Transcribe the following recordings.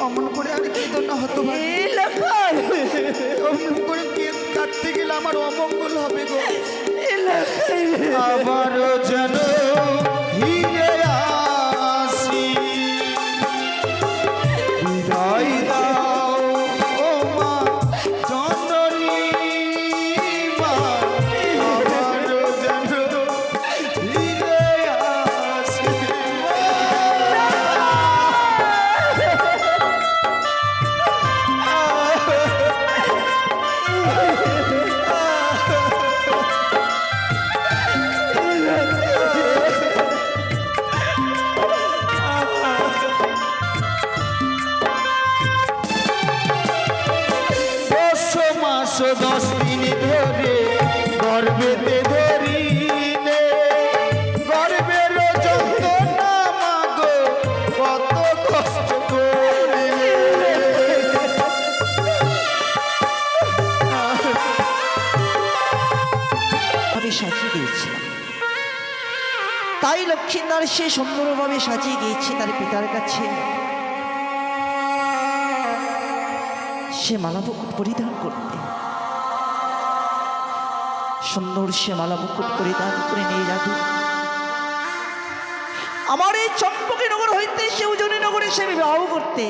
অমন করে আর কি জন্য হতো অমন করে কেক কাটতে গেলে আমার অমঙ্গল হবে গো। আবারও যেন তাই লক্ষ্মীনার সে সুন্দরভাবে সাজিয়ে গিয়েছে তার পিতার কাছে। সে মালা পরিধান করতে। সুন্দর সে মালা মুকুট পরিধান করে নিয়ে যাবে। আমার এই চম্পকে নগর হইতে সে উজনি নগরে সে বিবাহ করতে।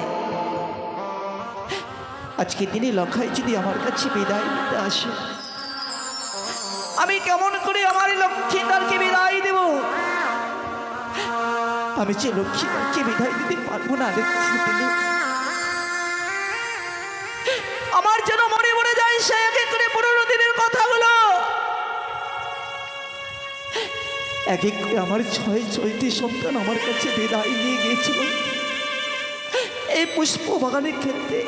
আজকে দিনে লখাই যদি আমার কাছে বিদায় নিতে আসে, আমি কেমন করে আমার এই লক্ষ্মীদারকে বিদায় দেব? আমি যে লক্ষ্মীদারকে বিদায় দিতে পারব না লক্ষ্মী আমার যেন মনে মনে যায়, সে এক এক আমার ছয় ছয়টি সন্তান আমার কাছে বিদায় নিয়ে গিয়েছিল। এই পুষ্প বাগানের ক্ষেত্রে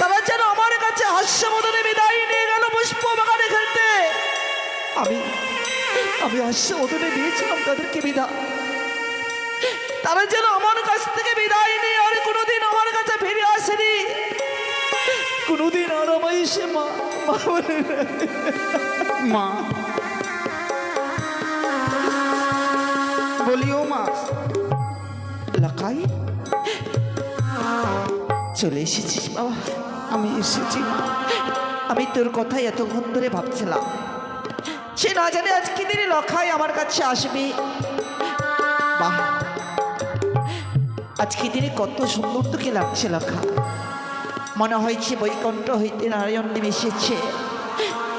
তারা যেন আমার কাছে হাস্যমদনে বিদায় নিয়ে গেল পুষ্প বাগানে খেলতে আমি আমি হাস্যমদনে দিয়েছিলাম তাদেরকে বিদায়। তারা যেন আমার কাছ থেকে বিদায় নিয়ে আর কোনোদিন আমার কাছে ফিরে আসেনি। কোনোদিন আর আমায় সে মা মা না। মা। চলে এসেছিস বাবা, আমি এসেছি আমি তোর কথাই এতক্ষণ ধরে ভাবছিলাম। সে না জানে আজকে দিনে লখাই আমার কাছে আসবে। বাহ। আজকে দিনে কত সুন্দর তোকে লাগছে লখা। মনে হয়েছে বৈকণ্ঠ হইতে নারায়ণ নেমে এসেছে।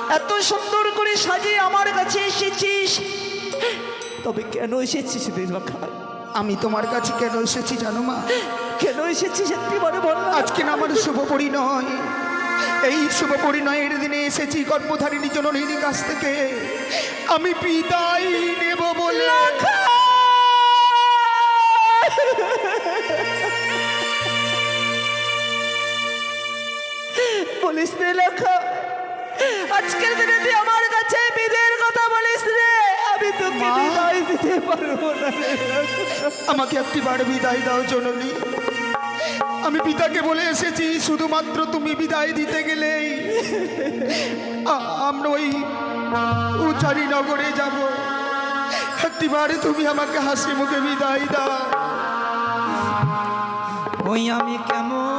এত সুন্দর করে সাজিয়ে আমার কাছে এসেছিস। তবে কেন এসেছিস রে লখা আমি তোমার কাছে কেন এসেছি জানো মা? কেন এসেছিস একটিবারে বল আজকে না আমার শুভ পরিণয়। এই শুভ পরিণয়ের দিনে এসেছি গর্ভধারিণী জননীর কাছ থেকে। আমি বিদায় নেব বলে বলিস লেখা। আজকের দিনে তুই আমার তোকে বিদায় দিতে পারব না। আমাকে একটি বার বিদায় দাও জননী। আমি পিতাকে বলে এসেছি শুধুমাত্র তুমি বিদায় দিতে গেলেই আমরা ওই উচারি নগরে যাব। একটিবার তুমি আমাকে হাসি মুখে বিদায় দাও। ওই আমি কেমন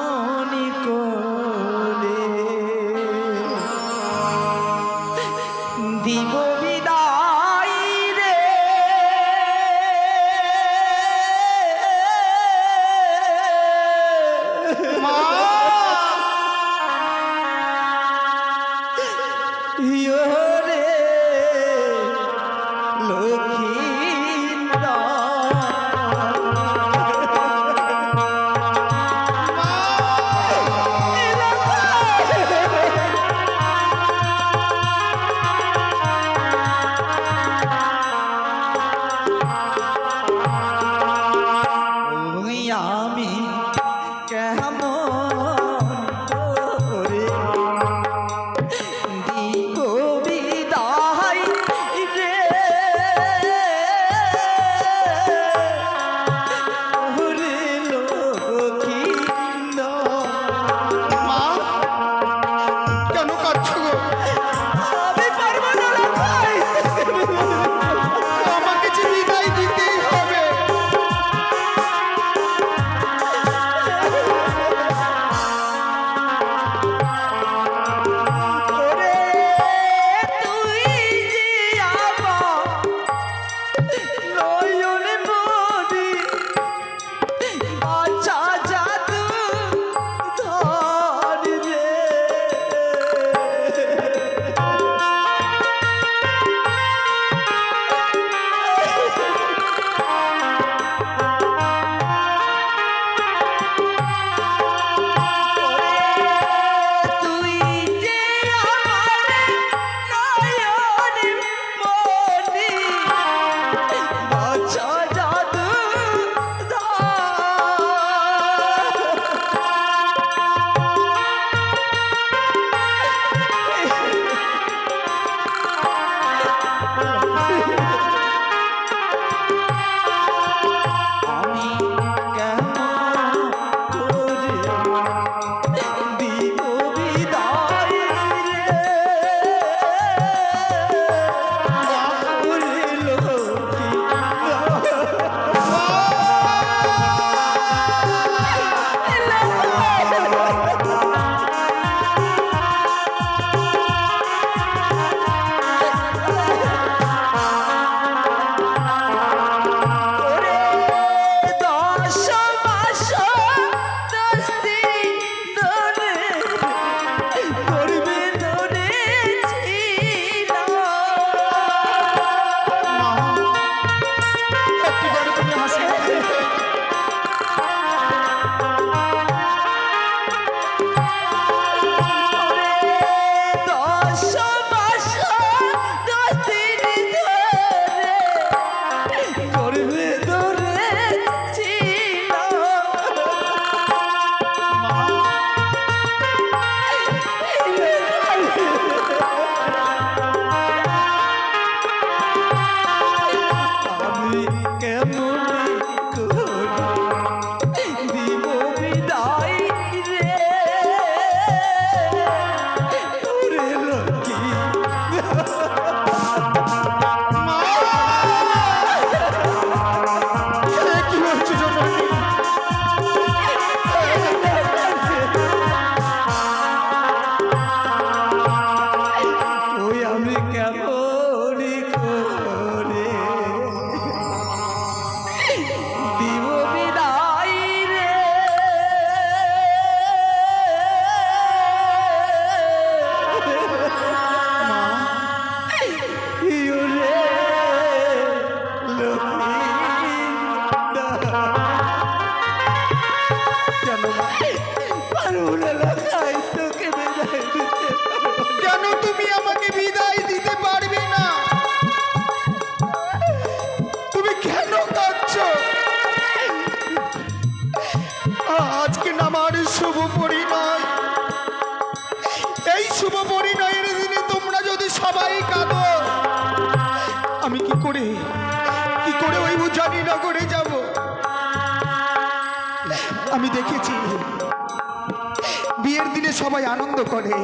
আনন্দ করে।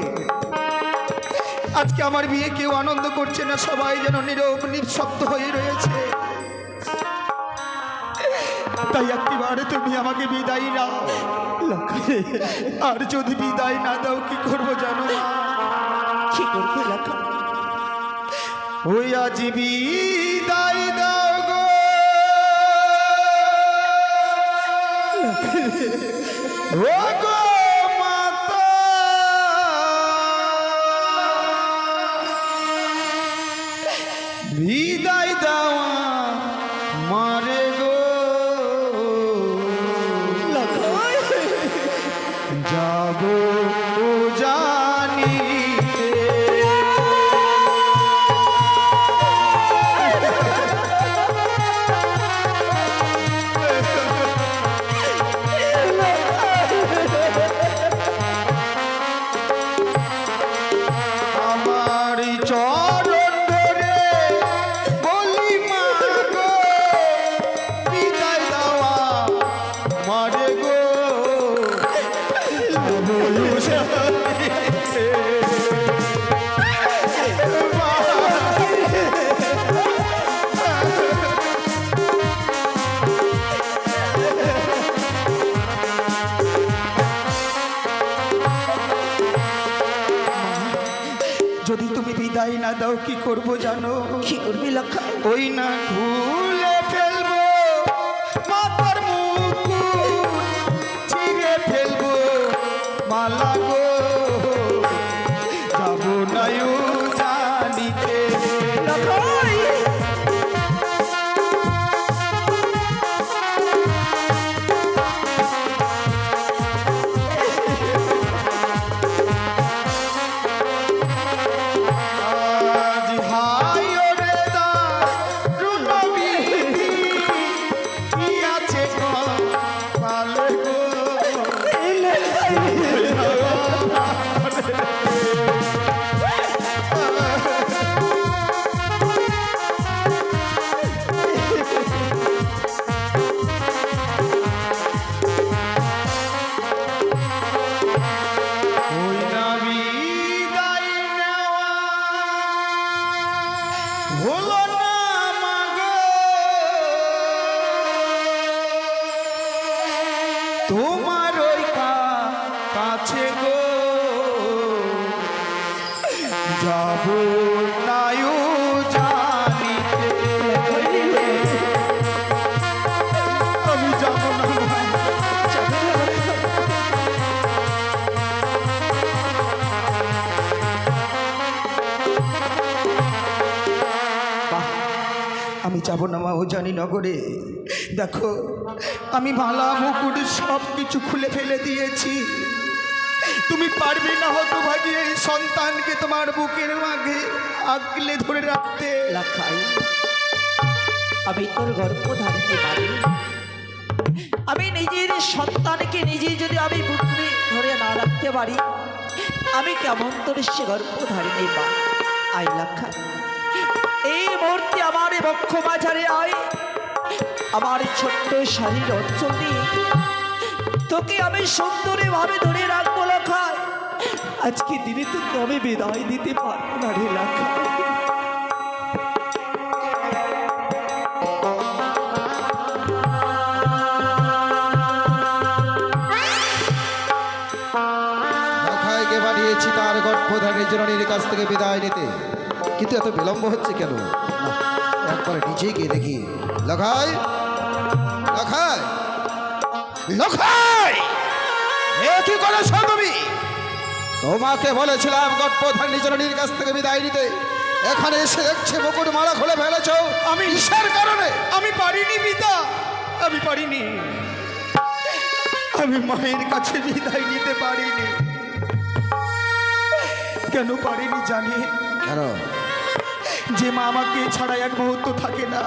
আজকে আমার বিয়ে কেউ আনন্দ করছে না সবাই যেন নীরব নিঃশব্দ হয়ে রয়েছে। তাই একটিবারে তুমি আমাকে বিদায় না আর যদি বিদায় না দাও কি করব জানো কি করব বিদায় দাও গো। ও গো! ওই না ঘুম আমি যাব না মা, ও জানি নগরে। দেখো, আমি ভালা মুকুট সব কিছু খুলে ফেলে দিয়েছি। তুমি পারবে না হতো ভাগিয়ে সন্তানকে তোমার বুকের মাঘে আগলে ধরে রাখতে। লাখাই, আমি তোর গর্ব ধারতে পারি। আমি নিজের সন্তানকে নিজে যদি আমি বুকে ধরে না রাখতে পারি, আমি কেমন তোর সে গর্ব ধারণে পারি? আই লাখাই। এই মুহূর্তে আমার বক্ষ মাঝারে আয়। আমার ছোট্ট শাড়ির অঞ্চল তোকে আমি সুন্দরী ভাবে ধরে রাখব লাখাই আজকে দিনে তোকে আমি বিদায় দিতে পারব না রে লখাইকে পাঠিয়েছি তার গর্ভধারণের জননীর কাছ থেকে বিদায় নিতে। কিন্তু এত বিলম্ব হচ্ছে কেন? একবার নিজেই গিয়ে দেখি। লখাই লখাই লখাই কি করেছ তুমি তোমাকে বলেছিলাম গর্ভধারণী জননীর কাছ থেকে বিদায় নিতে। এখানে এসে দেখছে মুকুট মালা খুলে ফেলেছ। আমি ঈশার কারণে? আমি পারিনি পিতা। আমি পারিনি। আমি মায়ের কাছে বিদায় নিতে পারিনি। কেন পারিনি জানি। কেন? যে মা আমাকে ছাড়া এক মুহূর্ত থাকে না।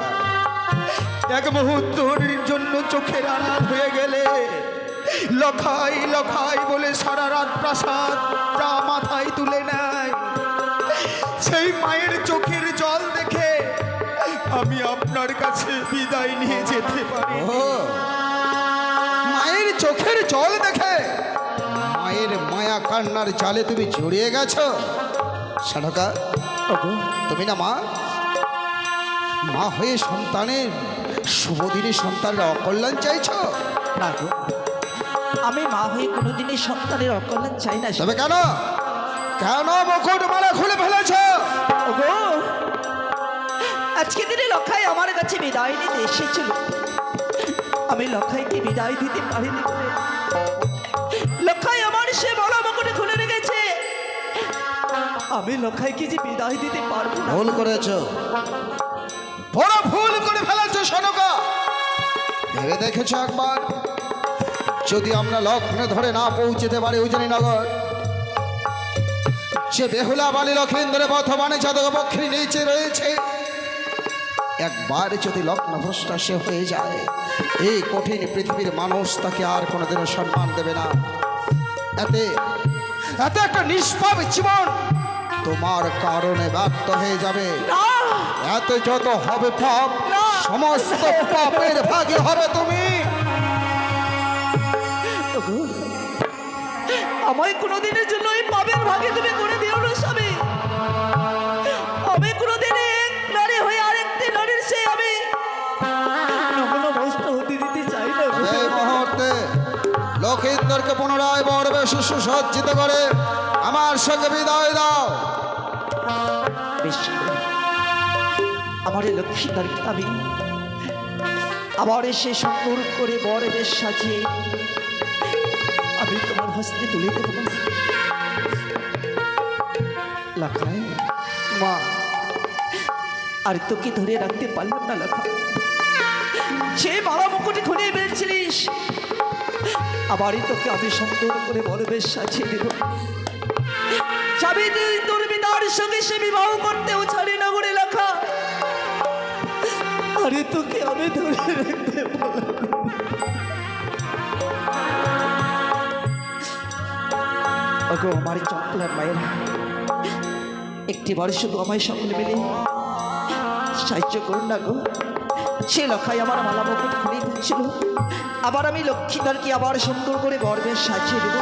এক মুহূর্তের জন্য চোখের আড়াল হয়ে গেলে, লখাই লখাই বলে সারা রাত প্রাসাদ যা মাথায় তুলে নেয়। সেই মায়ের চোখের জল দেখে আমি আপনার কাছে বিদায় নিয়ে যেতে পারি। মায়ের চোখের জল দেখে, মায়ের মায়া কান্নার জালে তুমি জড়িয়ে গেছো। সাধকা তুমি না মা? মা হয়ে সন্তানের শুভদিনে সন্তানের অকল্যাণ চাইছো? না গো আমি মা হয়ে কোনোদিনই সন্তানের অকল্যাণ চাই না তবে কেন? কেন মুকুট মালা খুলে ফেলেছ? আজকে দিনে লখাই আমার কাছে বিদায় নিতে এসেছিল। আমি লখাইকে বিদায় দিতে পারিনি লখাই আমার সে বড় মুকুটে খুলে আমি লখাইকে যে বিদায় দিতে পারব ভুল করেছ। বড় ভুল করে ফেলেছ, সনকা। ভেবে দেখেছ একবার? যদি আমরা লগ্নে ধরে না পৌঁছতে পারি উজনীনগর যে বেহুলা বালি লক্ষিন্দ্রের বর্ধমানে যাদব পক্ষী নিচে রয়েছে, একবার যদি লগ্ন ভ্রষ্টা সে হয়ে যায়, এই কঠিন পৃথিবীর মানুষ তাকে আর কোনোদিনও সম্মান দেবে না। এতে এতে একটা নিষ্পাপ জীবন তোমার কারণে ব্যর্থ হয়ে যাবে। না। এত যত হবে পাপ সমস্ত পাপের ভাগে হবে তুমি। আমায় কোনোদিনের জন্য এই পাপের ভাগে তুমি করে দিও না স্বামী। আমি কোনোদিন এক নারী হয়ে আরেকটি নারীর সে আমি নগ্ন নষ্ট হতে দিতে চাই না এই মুহূর্তে লক্ষিন্দরকে পুনরায় বড় বেশি সুসজ্জিত করে। আমার সঙ্গে বিদায় দাও। আমার এই লক্ষ্মীদারকে আমি আবার এসে সুন্দর করে বড় বেশ সাজিয়ে আমি তোমার হস্তে তুলে দেব। মা, আর তোকে ধরে রাখতে পারলাম না লেখা। সে মালা মুকুটি খুলে বেরিয়েছিলিস আবারই তোকে আমি সুন্দর করে বড় বেশ সাজিয়ে দেব। তোর সঙ্গে সে বিবাহ লেখা। আরে তোকে আমি ধরে রাখতে আমার মায়ের, একটি শুধু আমায় সকলে মিলে। সাহায্য করুন না গো। সে লক্ষায় আমার মালা মুকুট খুলে দিচ্ছিল আবার আমি লক্ষ্মীদারকে আবার সুন্দর করে গর্বের সাজিয়ে দেবো।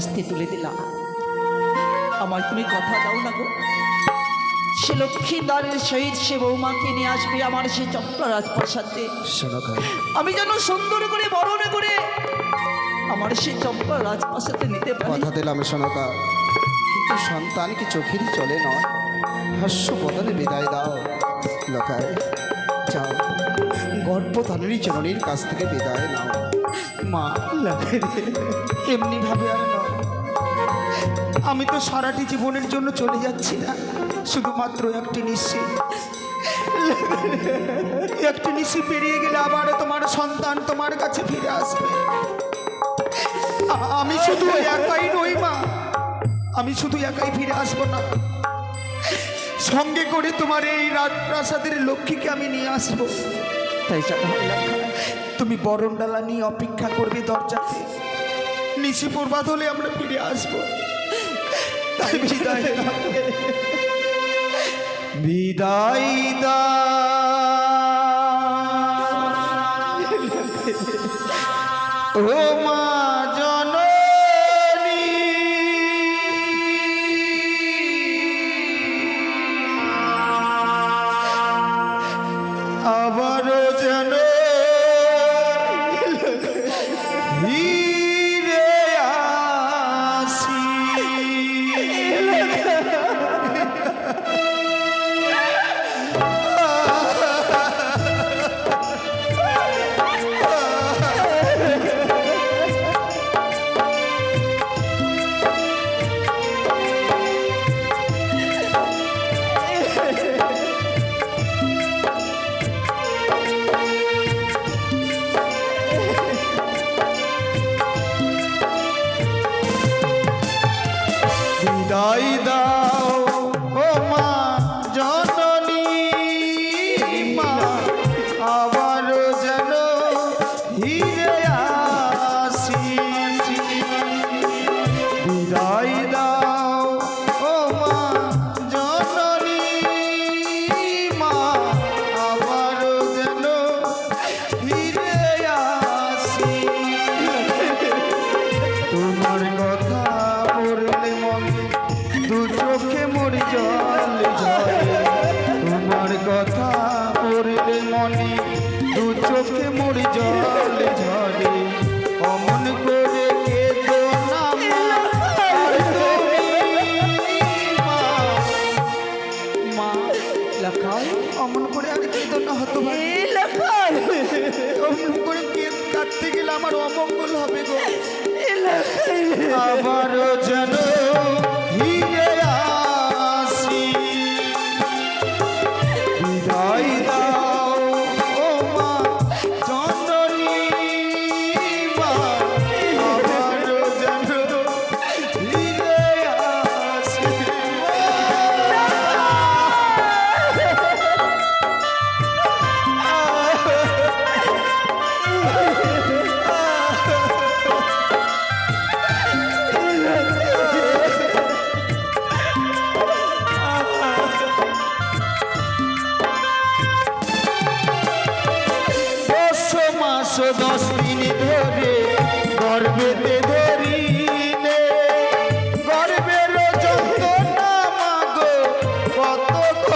হস্তে তুলে দিলাম। আমায় তুমি কথা দাও না গো। সে লক্ষ্মীদারের সহিত সে বৌমাকে নিয়ে আসবে আমার সে চম্পা রাজপ্রাসাদে শোনকা আমি যেন সুন্দর করে বরণ করে আমার সে চম্পা রাজপ্রাসাদে নিতে পারি। কথা দিলাম শোনকা কিন্তু সন্তান কি চোখেরই চলে নয়? হাস্য বদলে বিদায় দাও। লোকায় যাও। গর্ভধারণী জননীর কাছ থেকে বিদায় নাও। মা এমনি ভাবে আর নয় আমি তো সারাটি জীবনের জন্য চলে যাচ্ছি না। শুধুমাত্র একটি নিশ্চিত একটি নিশি পেরিয়ে গেলে আবারও তোমার সন্তান তোমার কাছে ফিরে আসবে। আমি শুধু একাই নই মা। আমি শুধু একাই ফিরে আসব না। সঙ্গে করে তোমার এই রাজপ্রাসাদের লক্ষ্মীকে আমি নিয়ে আসব। তাই তুমি বরণ ডালা নিয়ে অপেক্ষা করবে দরজাতে। নিশি প্রবাদ হলে আমরা ফিরে আসব। বিদায় দাও। বিদায় দা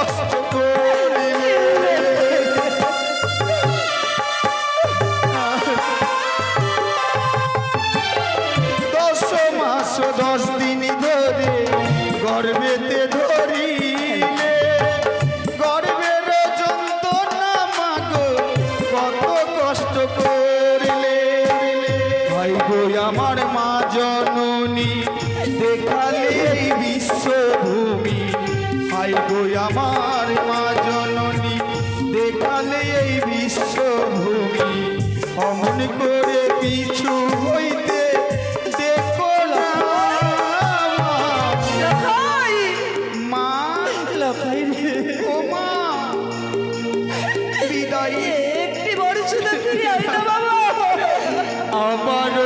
Fox. একটি ফিরে আই না বাবা। আবারও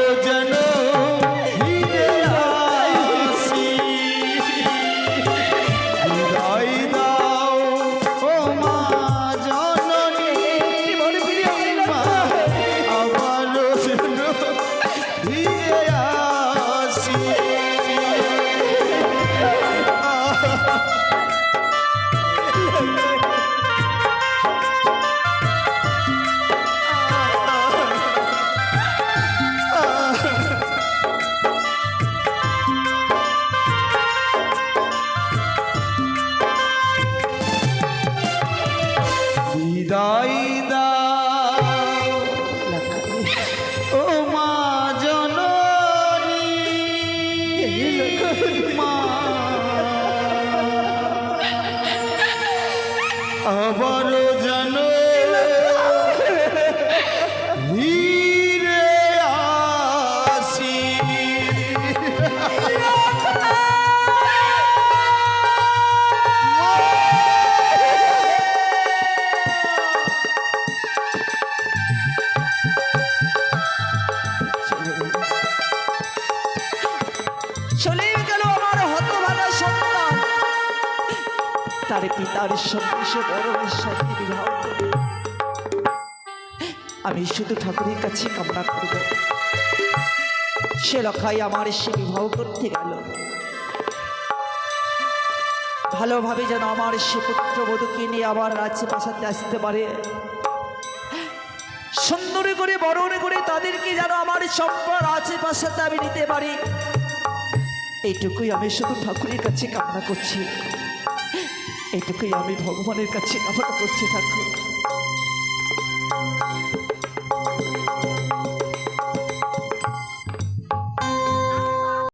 তার পিতার সঙ্গে সে বড় সাথে বিবাহ আমি শুধু ঠাকুরের কাছে কামনা করব। সে লখাই আমার সে বিবাহ করতে গেল। ভালোভাবে যেন আমার সে পুত্র পুত্রবধূকে নিয়ে আবার রাজ্যে বাসাতে আসতে পারে। সুন্দর করে, বরণ করে তাদেরকে যেন আমার সম্পদ বাসাতে আমি নিতে পারি। এইটুকুই আমি শুধু ঠাকুরের কাছে কামনা করছি। এইটুকুই আমি ভগবানের কাছে কামনা করছি ঠাকুর